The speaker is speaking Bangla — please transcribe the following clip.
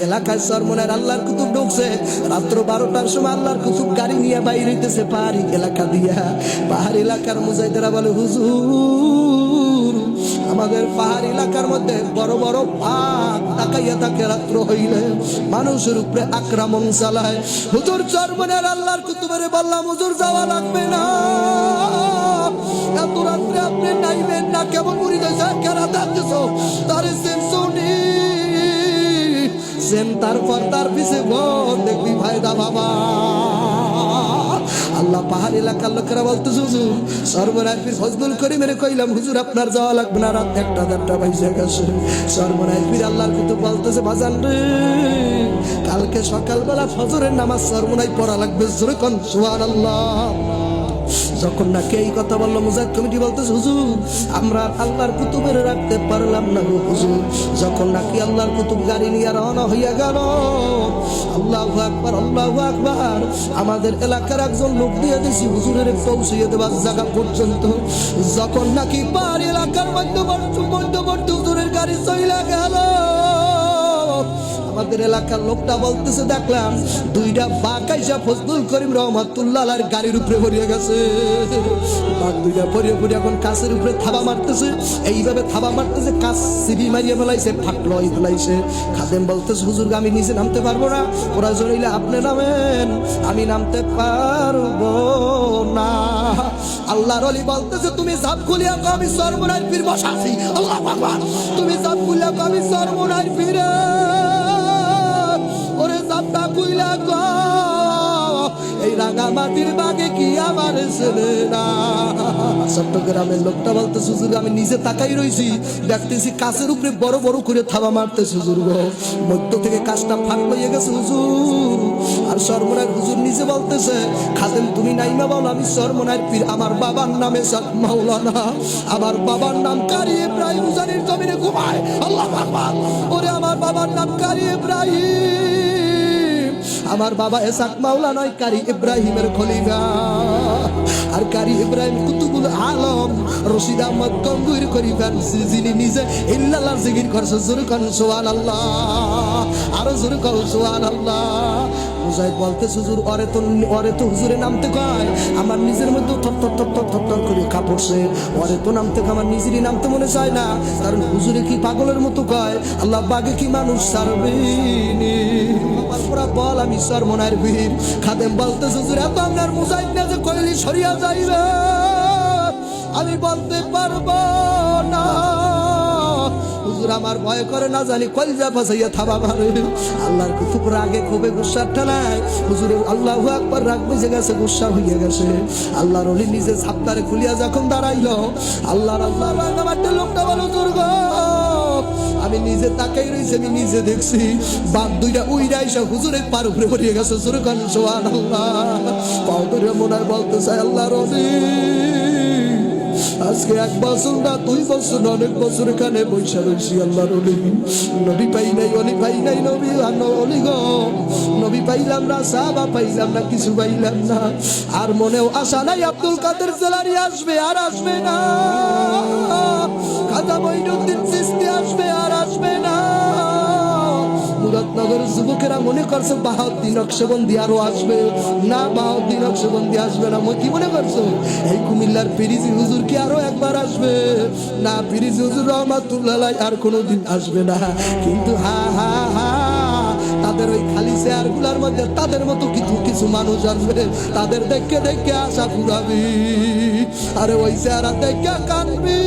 এলাকায় সরমনের আল্লাহর কুতুব ঢুকছে। রাত্র বারোটার সময় আল্লাহর কুতুব গাড়ি নিয়ে বাইরে হইতেছে পাহাড়ি এলাকা দিয়া। পাহাড়ি এলাকার মুজাইদেরা বলে, হুজুর, আমাদের পাহাড় এলাকার মধ্যে বড় বড় পাক তাকাইয়া থাকে রাত্র হইলে মানুষের উপরে আক্রমণ চালায়। হুজুর চরমনের আল্লাহর কুতুবের বললাম, হুজুর, যাওয়া লাগবে না। এত রাত্রে আপনি নাইবেন না, কেমন মুড়ি দেশে কেনা দেখতেছ তার শুনি সেন তারপর তার পিছে বোন দেখবি ভাইদা বাবা। আল্লাহ পাহাড় এলাকার লোকেরা বলতো হুজুর পীর ফজলুল করিমের কইলাম, হুজুর আপনার যাওয়া লাগবে না, রাত একটা দেড়টা বাইশে গেছে। সর্বরায় পীর আল্লাহর কুতুব বলতেছে, বাজান রে, কালকে সকালবেলা ফজরের নামাজ সর্বনাই পড়া লাগবে। জোরে কন আল্লাহ যখন নাকি এই কথা বলল মুজাহিদ কমিটি বলতেছে, হুজুর? আমরা আল্লাহর কুতুবের রাখতে পারলাম না গো, হুজুর। যখন নাকি আল্লাহর কুতুব গাড়ি নিয়ে রওনা হইয়া গেল, আল্লাহ আকবার আল্লাহ আকবার, আমাদের এলাকার একজন লোক দিয়ে দিছি, হুজুরের পৌঁছিয়ে দেওয়ার জায়গা পর্যন্ত। যখন নাকি পাহাড় এলাকার মধ্যবর্তী মধ্যবর্তী হুজুরের গাড়ি চইলা গেল আমাদের এলাকার লোকটা বলতেছে, দেখলাম দুইটা বাকাইসা ফজলুল করিম রহমাতুল্লাহ আর গাড়ির উপরে ভরিয়ে গেছে। দুইটা এখন কাছের উপরে থাবা মারতেছে। এইভাবে থাবা মারতেছে, কাছ সিবি মারিয়ে ফেলাইছে, ফাটলো ফেলাইছে। খাদেম বলতেছে, হুজুর, আমি নামতে পারব না। ওরা জড়াইলে আপনি নামেন, আমি নামতে পারব না। আল্লাহর অলি বলতেছে, তুমি সাপ খুলিয়া আমি সর্বনাশ পীর বসাছি। আল্লাহ তুমি সাপ খুলিয়া আমি ওরে গো। এই রাঙা বাগে কি আমার না? লোকটা বলতে আমি নিজে রইছি। দেখতেছি কাছের উপরে বড় বড় থাবা মারতে গো। থেকে কাজটা ফাঁক গেছে আর নিজে বলতেছে তুমি বল, আমি সর্বনার পীর। আমার বাবার নামে মাওলানা। আমার বাবার নাম কারি ইব্রাহিম। হুজানির জমিনে ঘুমায়। আল্লাহ ওরে, আমার বাবার নাম কারি ইব্রাহিম। আমার বাবা এসাক মাওলা নয়, কারি ইব্রাহিমের খলিফা। আর কারি ইব্রাহিম কুতুবুল আলম, রশিদ আহমদ গঙ্গুর খলিফান যিনি নিজে ইল্লাল্লাহ জিকির করছে, জোর কন সুবহান আল্লাহ আরও জোর কন সুবহান আল্লাহ মুজাহিদ বলতে হুজুর অরে তো অরে তো হুজুরে নামতে কয়, আমার নিজের মধ্যে থর থর থর থর থর থর করে কাপড়ছে অরে তো নামতে আমার নিজেরই নামতে মনে চায় না। কারণ হুজুরে কি পাগলের মতো কয়, আল্লাহ বাগে কি মানুষ ছাড়বেনি পুরা বল, আমি সরমনার বীর। খাদেম বলতে, হুজুর, এত আপনার মুজাহিদ না যে কইলি সরিয়া যাইবে? আমি বলতে পারব না। হুজুর, আমার ভয় করে না জানি কলজা ফাসাইয়া থাবা মারে। আল্লাহর কুতুব রাগে খুবই গুসার ঠানায় হুজুর, আল্লাহ একবার রাগ বুঝে গেছে, গুসা হইয়া গেছে। আল্লাহর অলি নিজে সাপ্তারে খুলিয়া যখন দাঁড়াইলো, আল্লাহর আল্লাহ রাঙামাটির লোকটা বলো দুর্গ আমি নিজে তাকাই রয়েছে আমি নিজে দেখছি, বাপ দুইটা উইরা এসে হুজুরের পার উপরে পড়িয়ে গেছে সুরকান সোহান আল্লাহ পাও মনে হয় বলতে চাই আল্লাহর অলি। আজকে এক বছর না, দুই বছর, অনেক বছর এখানে বৈশা রয়েছি আল্লাহর অলি। নবী পাই নাই, অলি পাই নাই, নবী অলি গ। নবী পাইলাম না, সাহাবা পাইলাম না, কিছু পাইলাম না। আর মনেও আশা নাই, আব্দুল কাদের জেলারি আসবে, আর আসবে না। মনে করছে বাহাউদ্দিন নকশবন্দি আরও আসবে? না, বাহাউদ্দিন নকশবন্দি আসবে না। কি মনে করছ? এই কুমিল্লার পিরিজি হুজুর কি আরও একবার আসবে? না পিরিজি হুজুর রহমাতুল্লাহ আর কোনোদিন আসবে না। কিন্তু হা হা হা, তাদের ওই খালি চেয়ারগুলার মধ্যে তাদের মতো কিছু কিছু মানুষ আসবে। তাদের দেখে দেখে আশা পুরাবি আরে ওই চেহারা দেখে কানবি।